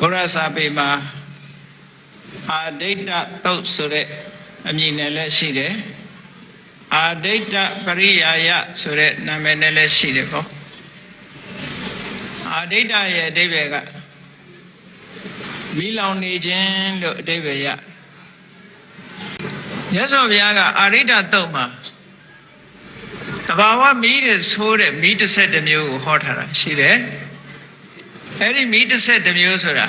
ဘုရားစာပေမှာအာဒိဋ္ဌသုတ်ဆိုတဲ့အမည်နဲ့လည်းရှိတယ်အာဒိဋ္ဌပရိယာယဆိုတဲ့နာမည်နဲ့လည်းရှိတယ်ပေါ့အာဒိဋ္ဌရဲ့အဓိပ္ပာယ်ကမိလောင်နေခြင်းလို့အဓိပ္ပာယ်ရမြတ်စွာဘုရားကအာဒိဋ္ဌသုတ်မှာတဘာဝမီးတွေဆိုးတဲ့မီးတစ်ဆက်တစ်မျိုးကိုဟောထားတာရှိတယ် အဲ့ဒီမီးတစ်ဆက်တစ်မျိုးဆိုတာ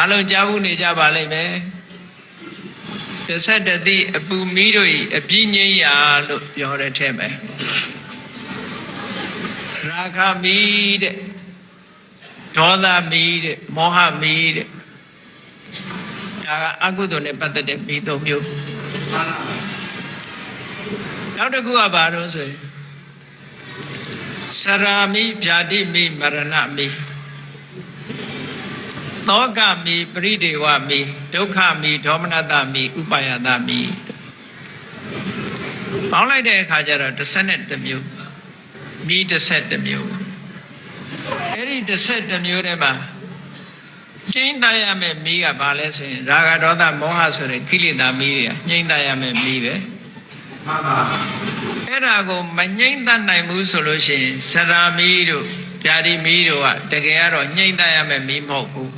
အလုံးကြားဘူးနေကြပါလိမ့်မယ်တစ်ဆက်တစ်သည့်အပူမီးတို့ဤအပြင်းငိမ့်ရာလို့ပြောတဲ့ထဲမှာရာဂမီးတဲ့ဒေါသမီးတဲ့မောဟမီးတဲ့ဒါကအကုသိုလ်နဲ့ပတ်သက်တဲ့မီးသုံးမျိုးနောက်တစ်ခုကဘာလို့ဆိုရင်စရာမိဗျာတိမိမရဏမိ သောကမိပရိဒေဝမိဒုက္ခမိဒေါမနတမိဥပါယတမိပေါင်းလိုက်တဲ့အခါကျတော့12မျိုးမိ12မျိုးအဲ့ဒီ12မျိုးထဲမှာကျိမ့်တရမယ်မိကဘာလဲဆိုရင်ရာဂဒေါသမောဟဆိုတဲ့ကိလေသာမိတွေကညှိမ့်တရမယ်မိပဲအဲ့ဒါကိုမငိမ့်တတ်နိုင်ဘူးဆိုလို့ရှိရင်စရာမီးတို့ဗျာဒီမီးတို့ကတကယ်ကတော့ညှိမ့်တရမယ်မီးမဟုတ်ဘူး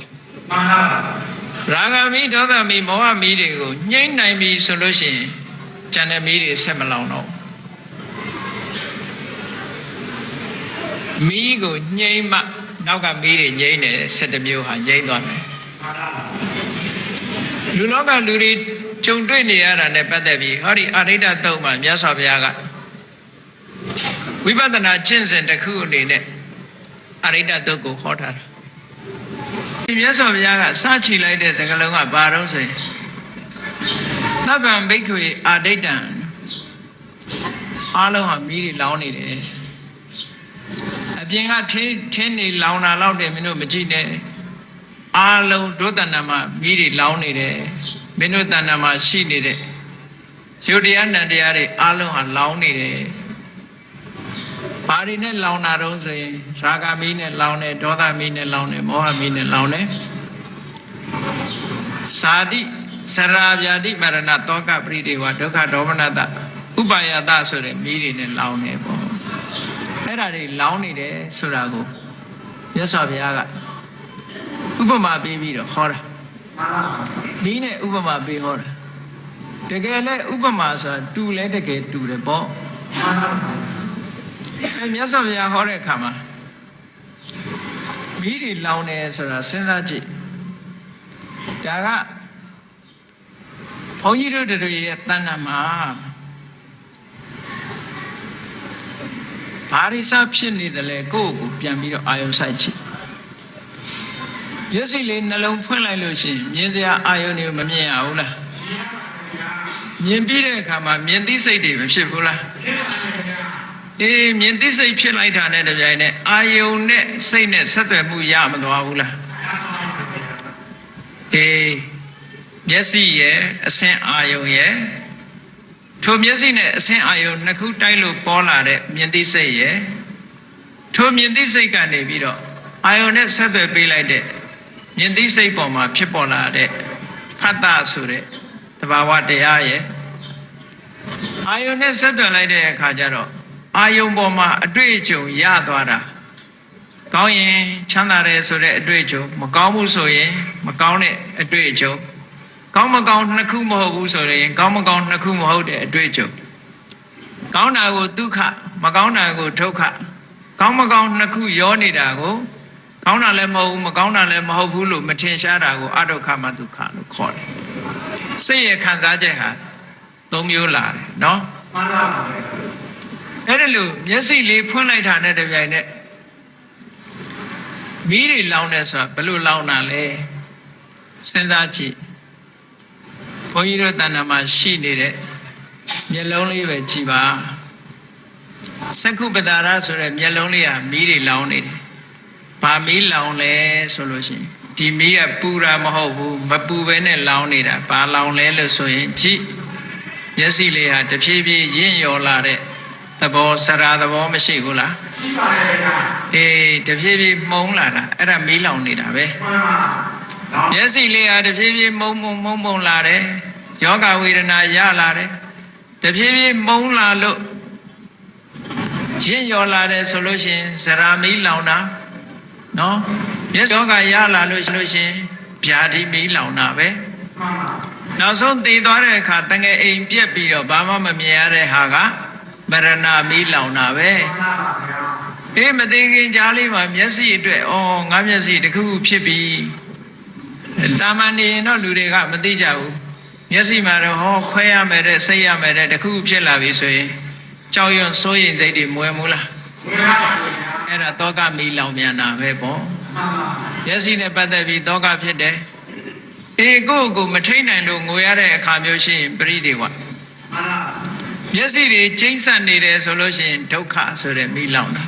ရာဂမီးဒေါသမီးမောဟမီးတွေကိုညှိမ့်နိုင်ပြီဆိုလို့ရှိရင်ကျန်တဲ့မီးတွေဆက်မလောင်တော့မီးကိုညှိမ့်မှနောက်ကမီးတွေငြိမ့်တယ်7မျိုးဟာငြိမ့်သွားတယ်လူလောကလူတွေကြုံတွေ့နေရတာနဲ့ပတ်သက်ပြီးဟောဒီအရိဒ္ဓသုံးမှာမြတ်စွာဘုရားကဝိပဿနာကျင့်စဉ်တစ်ခုအနေနဲ့အရိဒ္ဓသုတ်ကိုဟောထားတာ ဒီမြတ်စွာဘုရားကစချီလိုက်တဲ့စကားလုံးကဘာတော့ဆိုရင်သဗ္ဗံဘိက္ခွေအာဒိဋ္ဌံအားလုံးဟာမိတွေလောင်းနေတယ်အပြင်ကထင်းထင်းနေလောင်တာလောက်တယ်မင်းတို့မကြည့်နဲ့အားလုံးဒုသဏ္ဍာမှာမိတွေလောင်းနေတယ်မင်းတို့တဏ္ဍာမှာရှိနေတဲ့ယုတ်တရားနံတရားတွေအားလုံးဟာလောင်းနေတယ် ဘာတွေနဲ့လောင်တာတုံးဆိုရင်ရာဂမီးနဲ့လောင်တယ်ဒေါသမီးနဲ့လောင်တယ်မောဟမီးနဲ့လောင်တယ်သာတိစရာဗျာတိမရဏတောကပရိဒေဝဒုက္ခဒေါမနတဥပါယတဆိုတဲ့မီးတွေနဲ့လောင်တယ်ပေါ့အဲ့ဒါတွေလောင်နေတယ်ဆိုတာကိုမြတ်စွာဘုရားကဥပမာပေးပြီးတော့ဟောတာဒီနဲ့ဥပမာပေးဟောတာတကယ်လဲဥပမာဆိုတာတူလဲတကယ်တူတယ်ပေါ့ အဲမြတ်စွာဘုရားဟောတဲ့အခါမှာမိတွေလောင်တယ်ဆိုတာစဉ်းစားကြည့်ဒါကဘုန်းကြီးတို့တို့ရဲ့တဏ္ဍာမှာဘာရိစဖြစ်နေတယ်လဲကိုယ့်ကိုပြန်ပြီးတော့အာယုံဆိုင်ကြည့်မျက်စိလေးနှလုံးဖွင့်လိုက်လို့ရှိရင်မြင်စရာအာယုန်တွေမမြင်ရဘူးလားမြင်ပြီးတဲ့အခါမှာမြင်သိစိတ်တွေမဖြစ်ဘူးလား အေးမြင်သိစိတ်ဖြစ်လိုက်တာနဲ့တပြိုင်နက်အာယုန်နဲ့စိတ်နဲ့ဆက်သွယ်မှုရမသွားဘူးလားအေးမျက်စိရဲ့အဆင်းအာယုန်ရဲ့ထိုမျက်စိနဲ့အဆင်းအာယုန်နှစ်ခုတိုက်လို့ပေါ်လာတဲ့မြင်သိစိတ်ရဲ့ထိုမြင်သိစိတ်ကနေပြီးတော့အာယုန်နဲ့ဆက်သွယ်ပေးလိုက်တဲ့မြင်သိစိတ်ပေါ်မှာဖြစ်ပေါ်လာတဲ့ဖတ်တာဆိုတဲ့တဘာဝတရားရဲ့အာယုန်နဲ့ဆက်သွယ်လိုက်တဲ့အခါကျတော့ အာယုန်ပေါ်မှာအတွေ့အကြုံရသွားတာကောင်းရင်ချမ်းသာတယ်ဆိုတဲ့အတွေ့အကြုံမကောင်းဘူးဆိုရင်မကောင်းတဲ့အတွေ့အကြုံကောင်းမကောင်းနှစ်ခုမဟုတ်ဘူးဆိုရင်ကောင်းမကောင်းနှစ်ခုမဟုတ်တဲ့အတွေ့အကြုံကောင်းတာကိုဒုက္ခမကောင်းတာကိုဒုက္ခကောင်းမကောင်းနှစ်ခုရောနေတာကိုကောင်းတာလည်းမဟုတ်ဘူးမကောင်းတာလည်းမဟုတ်ဘူးလို့မထင်ရှားတာကိုအဒုက္ခမဒုက္ခလို့ခေါ်တယ်စိတ်ရဲ့ခံစားချက်ဟာသုံးမျိုးလာတယ်နော်မှန်ပါပါ အဲ့ဒါလို့မျက်စိလေးဖွင့်လိုက်တာနဲ့တပြိုင်နက်မီးတွေလောင်းနေဆိုတာဘယ်လိုလောင်းတာလဲစဉ်းစားကြည့်ဘုန်းကြီးတို့တဏ္ဍာမှာရှိနေတဲ့မျက်လုံးလေးပဲကြည်ပါသက္ခုပတာရဆိုတဲ့မျက်လုံးလေးဟာမီးတွေလောင်းနေတယ်ဘာမီးလောင်လဲဆိုလို့ရှိရင်ဒီမီးကပူတာမဟုတ်ဘူးမပူဘဲနဲ့လောင်နေတာဘာလောင်လဲလို့ဆိုရင်ကြည့်မျက်စိလေးဟာတဖြည်းဖြည်းရင့်ရော်လာတဲ့ သဘောစရာသဘောမရှိဘူးလားရှိပါတယ်ဗျာအေးတဖြည်းဖြည်းမှုံလာတာအဲ့ဒါမီးလောင်နေတာပဲမှန်ပါနော်မျက်စိလေးဟာတဖြည်းဖြည်းမုံမုံမုံမုံလာတယ်ယောဂဝေဒနာရလာတယ်တဖြည်းဖြည်းမုံလာလို့ရင့်ရော်လာတယ်ဆိုလို့ရှရင်ဇရာမီးလောင်တာနော်မျက်စောကရလာလို့ရှိလို့ရှရင်ဗျာတိမီးလောင်တာပဲမှန်ပါနောက်ဆုံးတည်သွားတဲ့အခါတငယ်အိမ်ပြက်ပြီးတော့ဘာမှမမြင်ရတဲ့ဟာက မရဏမီးလောင်တာပဲမှန်ပါဗျာအေးမသိခင်ကြားလေးမှာမျက်စိအတွက်ဩငါမျက်စိတစ်ခုခုဖြစ်ပြီတာမန်နေရင်တော့လူတွေကမသိကြဘူးမျက်စိမှာတော့ဟောခွဲရမယ်တဲ့စိတ်ရမယ်တဲ့တစ်ခုခုဖြစ်လာပြီဆိုရင်ကြောက်ရွံ့စိုးရိမ်စိတ်တွေမွဲမူလားဝင်လာပါဗျာအဲ့ဒါတောကမီးလောင်မြန်တာပဲပေါ့မှန်ပါမျက်စိနဲ့ပတ်သက်ပြီးတောကဖြစ်တယ်အေးကိုယ့်ကိုယ်မထိန်နိုင်လို့ငိုရတဲ့အခါမျိုးရှိရင်ပရိဒေဝ မှန်ပါမျက်စိတွေကျိမ့်ဆက်နေတယ်ဆိုလို့ရှိရင်ဒုက္ခဆိုတဲ့မိလောင်တာ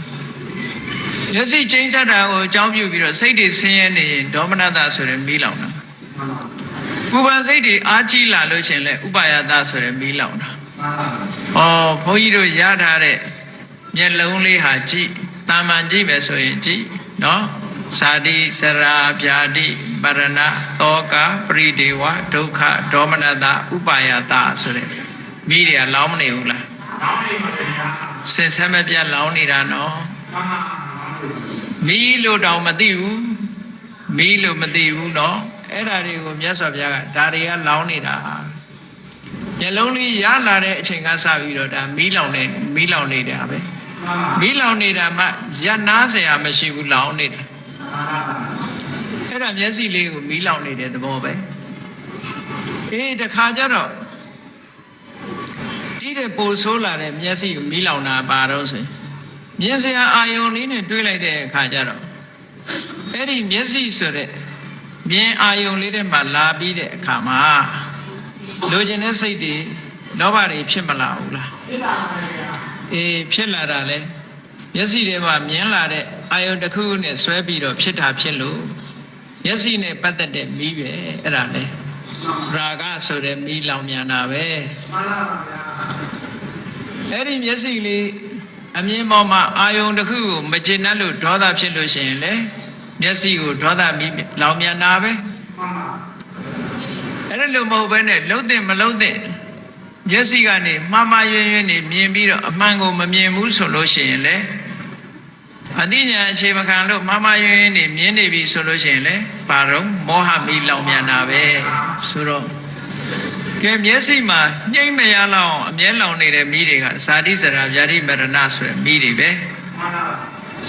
မျက်စိကျိမ့်ဆက်တာကိုအကြောင်းပြုပြီးတော့စိတ်တွေဆင်းရဲနေရင်ဒေါမနတဆိုတဲ့မိလောင်တာမှန်ပါပူပန်စိတ်တွေအားကြီးလာလို့ရှိရင်လည်းဥပါယတဆိုတဲ့မိလောင်တာမှန်ပါဩဘုန်းကြီးတို့ရထားတဲ့မျက်လုံးလေးဟာကြည့်တာမန်ကြည့်မယ်ဆိုရင်ကြည့်နော်သာတိစရာဗျာတိပရဏတောကပရိဒေဝဒုက္ခဒေါမနတဥပါယတဆိုတဲ့ မိတွေကလောင်းမနေဘူးလားနောင်နေပါဗျာစင်ဆက်မပြတ်လောင်းနေတာနော်မှန်ပါမီးလို့တောင်မသိဘူးမီးလို့မသိဘူးနော်အဲ့ဓာတွေကိုမြတ်စွာဘုရားကဒါတွေကလောင်းနေတာမျက်လုံးလေးရလာတဲ့အချိန်ကစပြီးတော့ဒါမီးလောင်နေမီးလောင်နေတာပဲမှန်ပါမီးလောင်နေတာမှရနာစရာမရှိဘူးလောင်နေတာမှန်ပါအဲ့ဒါမျက်စိလေးကိုမီးလောင်နေတဲ့သဘောပဲအေးတခါကျတော့ ဒီတဲ့ပိုဆိုးလာတဲ့မျက်စိကိုမီးလောင်တာပါတော့ဆိုရင်မြင်စရာအာယုံလေးနဲ့တွေးလိုက်တဲ့အခါကျတော့အဲ့ဒီမျက်စိဆိုတဲ့မြင်အာယုံလေးတဲ့မှာလာပြီးတဲ့အခါမှာလိုချင်တဲ့စိတ်တွေလောဘတွေဖြစ်မလာဘူးလားဖြစ်ပါပါဗျာအေးဖြစ်လာတာလဲမျက်စိထဲမှာမြင်လာတဲ့အာယုံတစ်ခုခုနဲ့ဆွဲပြီးတော့ဖြစ်တာဖြစ်လို့မျက်စိနဲ့ပတ်သက်တဲ့မီးပဲအဲ့ဒါလဲရာဂဆိုတဲ့မီးလောင်မြန်တာပဲမှန်ပါဗျာ အဲ့ဒီမျက်စိလေးအမြင်ပေါ်မှာအာယုံတစ်ခုကိုမကျေနပ်လို့ဒေါသဖြစ်လို့ရှိရင်လေမျက်စိကိုဒေါသမီးလောင်မြန်တာပဲမှန်ပါအဲ့ဒါလို့မဟုတ်ဘဲနဲ့လုံးတဲ့မလုံးတဲ့မျက်စိကနေမှားမှားယွင်းယွင်းနေမြင်ပြီးတော့အမှန်ကိုမမြင်ဘူးဆိုလို့ရှိရင်လေအတိညာအခြေမခံလို့မှားမှားယွင်းယွင်းနေမြင်နေပြီဆိုလို့ရှိရင်လေဘာတော့မောဟမီလောင်မြန်တာပဲဆိုတော့ ကဲမျက်စိမှာညှိမ့်မရလောက်အောင်အမြဲလောင်နေတဲ့မိတွေကဇာတိဇရာဗျာတိမရဏဆိုတဲ့မိတွေပဲမှန်ပါ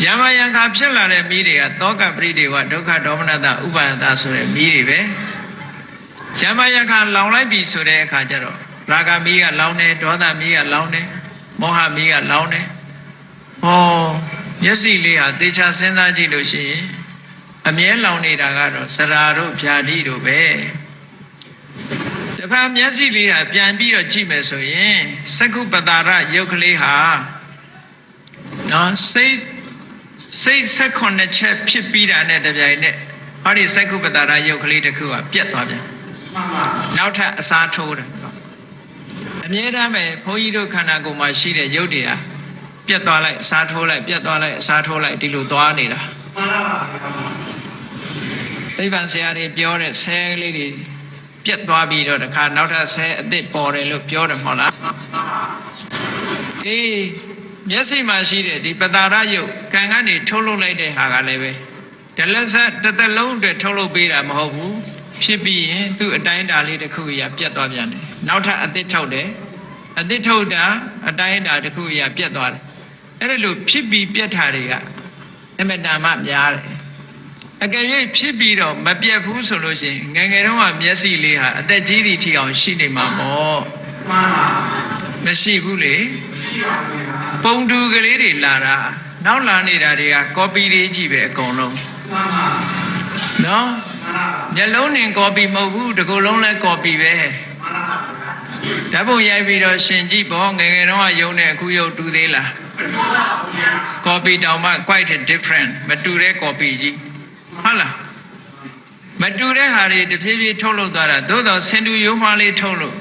ယမယံခါဖြစ်လာတဲ့မိတွေကတောကပရိဒေဝဒုက္ခဒေါမနတဥပါယတဆိုတဲ့မိတွေပဲယမယံခါလောင်လိုက်ပြီဆိုတဲ့အခါကျတော့ရာဂမိကလောင်တယ်ဒေါသမိကလောင်တယ်မောဟမိကလောင်တယ်ဟောမျက်စိလေးဟာတေချာစဉ်းစားကြည့်လို့ရှိရင်အမြဲလောင်နေတာကတော့စရာတို့ဖြာတိတို့ပဲ တစ်ဖက်မျက်စိလေးဟာပြန်ပြီးတော့ကြည့်မယ်ဆိုရင်သက္ကုပတာရယုတ်ကလေးဟာနော်စိတ်စိတ်ဆက်ခွန်နှစ်ချက်ဖြစ်ပြီးတာနဲ့တပြိုင်နက်ဟောဒီစက္ကုပ္ပတာရယုတ်ကလေးတစ်ခုကပြတ်သွားပြန်မှန်ပါနောက်ထပ်အစားထိုးတယ်သူကအမြဲတမ်းပဲဘုန်းကြီးတို့ခန္ဓာကိုယ်မှာရှိတဲ့ယုတ်တွေဟာပြတ်သွားလိုက်အစားထိုးလိုက်ပြတ်သွားလိုက်အစားထိုးလိုက်ဒီလိုသွားနေတာမှန်ပါဗျာသိပ္ပံဆရာတွေပြောတဲ့ဆဲလေးတွေ ပြတ်သွားပြီးတော့တခါနောက်ထပ်ဆဲအစ်စ်ပေါ်တယ်လို့ပြောတယ်မဟုတ်လားအေးမျက်စိမှာရှိတဲ့ဒီပတာရယုတ်ကံကနေထုတ်လုပ်လိုက်တဲ့ဟာကလည်းပဲဒလဆက်တစ်သက်လုံးအတွက်ထုတ်လုပ်ပေးတာမဟုတ်ဘူးဖြစ်ပြီးရင်သူ့အတိုင်းအတာလေးတစ်ခုအရာပြတ်သွားပြန်တယ်နောက်ထပ်အစ်စ်ထုတ်တယ်အစ်စ်ထုတ်တာအတိုင်းအတာတစ်ခုအရာပြတ်သွားတယ်အဲ့ဒါလို့ဖြစ်ပြီးပြတ်တာတွေကအမတန်မှများတယ် အကယ်၍ဖြစ်ပြီးတော့မပြတ်ဘူးဆိုလို့ရှိရင်ငယ်ငယ်တုန်းကမျက်စိလေးဟာအသက်ကြီးသည့်ထိအောင်ရှိနေမှာပေါ့မှန်ပါမရှိဘူးလေရှိပါဗျာပုံတူကလေးတွေလာတာနောက်လာနေတာတွေကကောပီတွေကြီးပဲအကုန်လုံးမှန်ပါနော်မှန်ပါမျက်လုံးနဲ့ကောပီမဟုတ်ဘူးတစ်ခုလုံးလဲကောပီပဲမှန်ပါဗျာဓာတ်ပုံရိုက်ပြီးတော့ရှင်ကြည့်ပေါ့ငယ်ငယ်တုန်းကယုံတဲ့အခုယုံတူသေးလားမှန်ပါဗျာကောပီတောင်မှ quite different မတူတဲ့ကောပီကြီး ဟုတ်လားမတူတဲ့ဟာတွေတဖြည်းဖြည်းထုတ်လုပ်သွားတာသို့တော့စင်တူရိုးမလေးထုတ်လို့